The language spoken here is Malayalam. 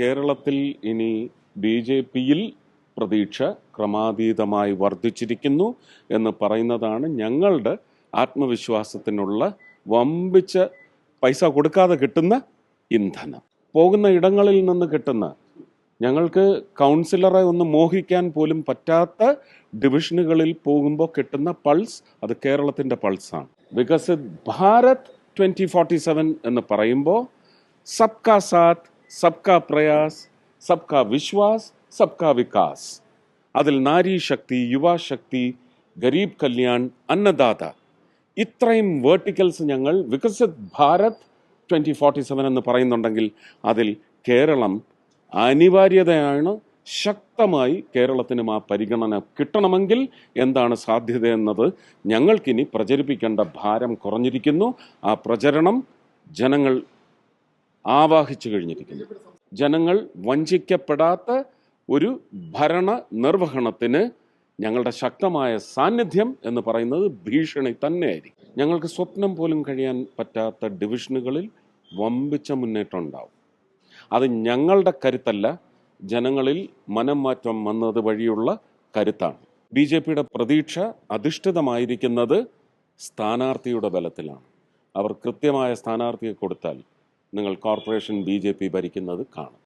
കേരളത്തിൽ ഇനി ബി ജെ പിയിൽ പ്രതീക്ഷ ക്രമാതീതമായി വർദ്ധിച്ചിരിക്കുന്നു എന്ന് പറയുന്നതാണ് ഞങ്ങളുടെ ആത്മവിശ്വാസത്തിനുള്ള വമ്പിച്ച പൈസ കൊടുക്കാതെ കിട്ടുന്ന ഇന്ധനം. പോകുന്ന ഇടങ്ങളിൽ നിന്ന് കിട്ടുന്ന ഞങ്ങൾക്ക് കൗൺസിലറെ ഒന്ന് മോഹിക്കാൻ പോലും പറ്റാത്ത ഡിവിഷനുകളിൽ പോകുമ്പോൾ കിട്ടുന്ന പൾസ് അത് കേരളത്തിന്റെ പൾസാണ്. Viksit Bharat twenty forty seven എന്ന് പറയുമ്പോൾ സബ്കാ സാത്ത് സബ്കാ പ്രയാസ് സബ്കാ വിശ്വാസ് സബ്കാ വികാസ്. അതിൽ നാരീശക്തി യുവാശക്തി ഗരീബ് കല്യാൺ അന്നദാത. ഇത്രയും വേർട്ടിക്കൽസ് ഞങ്ങൾ Viksit Bharat twenty forty seven എന്ന് പറയുന്നുണ്ടെങ്കിൽ അതിൽ കേരളം അനിവാര്യതയാണ് ശക്തമായി കേരളത്തിനും ആ പരിഗണന കിട്ടണമെങ്കിൽ എന്താണ് സാധ്യതയെന്നത് ഞങ്ങൾക്കിനി പ്രചരിപ്പിക്കേണ്ട ഭാരം കുറഞ്ഞിരിക്കുന്നു. ആ പ്രചരണം ജനങ്ങൾ ആവാഹിച്ചു കഴിഞ്ഞിരിക്കുന്നു. ജനങ്ങൾ വഞ്ചിക്കപ്പെടാത്ത ഒരു ഭരണ നിർവഹണത്തിന് ഞങ്ങളുടെ ശക്തമായ സാന്നിധ്യം എന്ന് പറയുന്നത് ഭീഷണി തന്നെയായിരിക്കും. ഞങ്ങൾക്ക് സ്വപ്നം പോലും കഴിയാൻ പറ്റാത്ത ഡിവിഷനുകളിൽ വമ്പിച്ച മുന്നേറ്റം ഉണ്ടാവും. അത് ഞങ്ങളുടെ കരുത്തല്ല ജനങ്ങളിൽ മനം മാറ്റം വന്നത് വഴിയുള്ള കരുത്താണ്. ബി ജെ പിയുടെ പ്രതീക്ഷ അധിഷ്ഠിതമായിരിക്കുന്നത് സ്ഥാനാർത്ഥിയുടെ ബലത്തിലാണ്. അവർ കൃത്യമായ സ്ഥാനാർത്ഥിയെ കൊടുത്താൽ നിങ്ങൾ കോർപ്പറേഷൻ ബി ജെ പി ഭരിക്കുന്നത് കാണും.